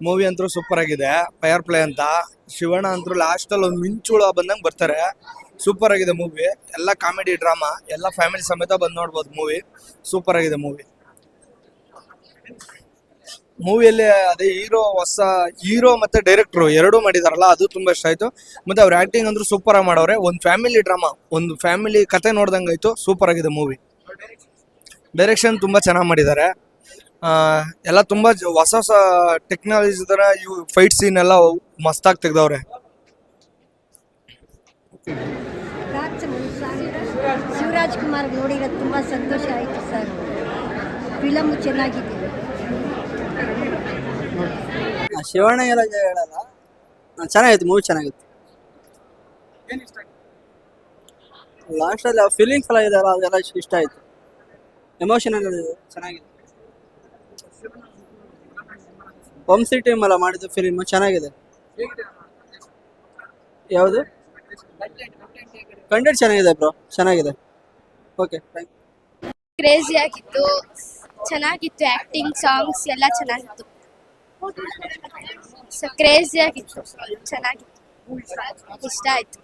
Movie ಅಂತೂ super ಆಗಿದೆ. Fire play ಅಂತ. ಶಿವಣ್ಣ ಅಂತೂ ಲಾಸ್ಟ್ ಅಲ್ಲಿ ಒಂದು ಮಿಂಚುಳ ಬಂದಂಗೆ ಬರ್ತಾರೆ. ಸೂಪರ್ ಆಗಿದೆ ಮೂವಿ ಎಲ್ಲ ಕಾಮಿಡಿ ಡ್ರಾಮಾ ಎಲ್ಲ ಫ್ಯಾಮಿಲಿ ಸಮೇತ ಬಂದು ನೋಡ್ಬೋದು ಮೂವಿ ಸೂಪರ್ ಆಗಿದೆ ಮೂವಿ ಮೂವಿಯಲ್ಲಿ ಅದೇ ಹೀರೋ, ಹೊಸ ಹೀರೋ ಮತ್ತೆ ಡೈರೆಕ್ಟ್ರು ಎರಡೂ ಮಾಡಿದಾರಲ್ಲ, ಅದು ತುಂಬಾ ಇಷ್ಟ ಆಯ್ತು. ಮತ್ತೆ ಅವ್ರ ಆಕ್ಟಿಂಗ್ ಅಂದ್ರೂ ಸೂಪರ್ ಆಗಿ ಮಾಡವ್ರೆ ಒಂದು ಫ್ಯಾಮಿಲಿ ಡ್ರಾಮಾ ಒಂದು ಫ್ಯಾಮಿಲಿ ಕತೆ ನೋಡ್ದಂಗೆ ಆಯಿತು. ಸೂಪರ್ ಆಗಿದೆ ಮೂವಿ ಡೈರೆಕ್ಷನ್ ತುಂಬಾ ಚೆನ್ನಾಗಿ ಮಾಡಿದ್ದಾರೆ ಎಲ್ಲ ತುಂಬಾ ಜ- ಹೊಸ ಹೊಸ ಟೆಕ್ನಾಲಜಿ ತರ ಇವು ಫೈಟ್ ಸೀನ್ ಎಲ್ಲ ಮಸ್ತಾಗಿ ತೆಗ್ದವ್ರೆ. ರಾಜ್ ಶಿವರಾಜ್ ಕುಮಾರ್ ನೋಡಿರೋದು ತುಂಬಾ ಸಂತೋಷ ಆಯ್ತು ಸರ್. ಫಿಲಮ್ ಚೆನ್ನಾಗಿದೆ. ಆ, ಶಿವಣ್ಣ ಎಲ್ಲ ಹೇಳಲ್ಲ. ಆ, ಚೆನ್ನಾಗಿತ್ತು ಮೂವಿ ಚೆನ್ನಾಗಿತ್ತು ಲಾಸ್ಟ್ ಅಲ್ಲಿ ಫೀಲಿಂಗ್ಸ್ ಎಲ್ಲ ಇದೆಯಲ್ಲ ಅದೆಲ್ಲ ಇಷ್ಟ- ಇಷ್ಟ ಆಯ್ತು ಎಮೋಷನಲ್ ಚೆನ್ನಾಗಿದೆ. ವಂಸಿ ಟೀಮ್ ಅಲ್ಲ ಮಾಡಿದ ಫಿಲಿಮ್ ಚೆನ್ನಾಗಿದೆ. ಯಾವುದು? ಕಂಟೆಂಟ್ ಚೆನ್ನಾಗಿದೆ ಬ್ರೋ ಚೆನ್ನಾಗಿದೆ. ಓಕೆ ಕ್ರೇಜಿ ಆಗಿತ್ತು, ಚೆನ್ನಾಗಿತ್ತು ಆಕ್ಟಿಂಗ್ ಸಾಂಗ್ಸ್ ಎಲ್ಲ ಚೆನ್ನಾಗಿತ್ತು. ಸೊ ಕ್ರೇಜಿ ಆಗಿತ್ತು, ಚೆನ್ನಾಗಿತ್ತು. ಇಷ್ಟ ಆಯ್ತು.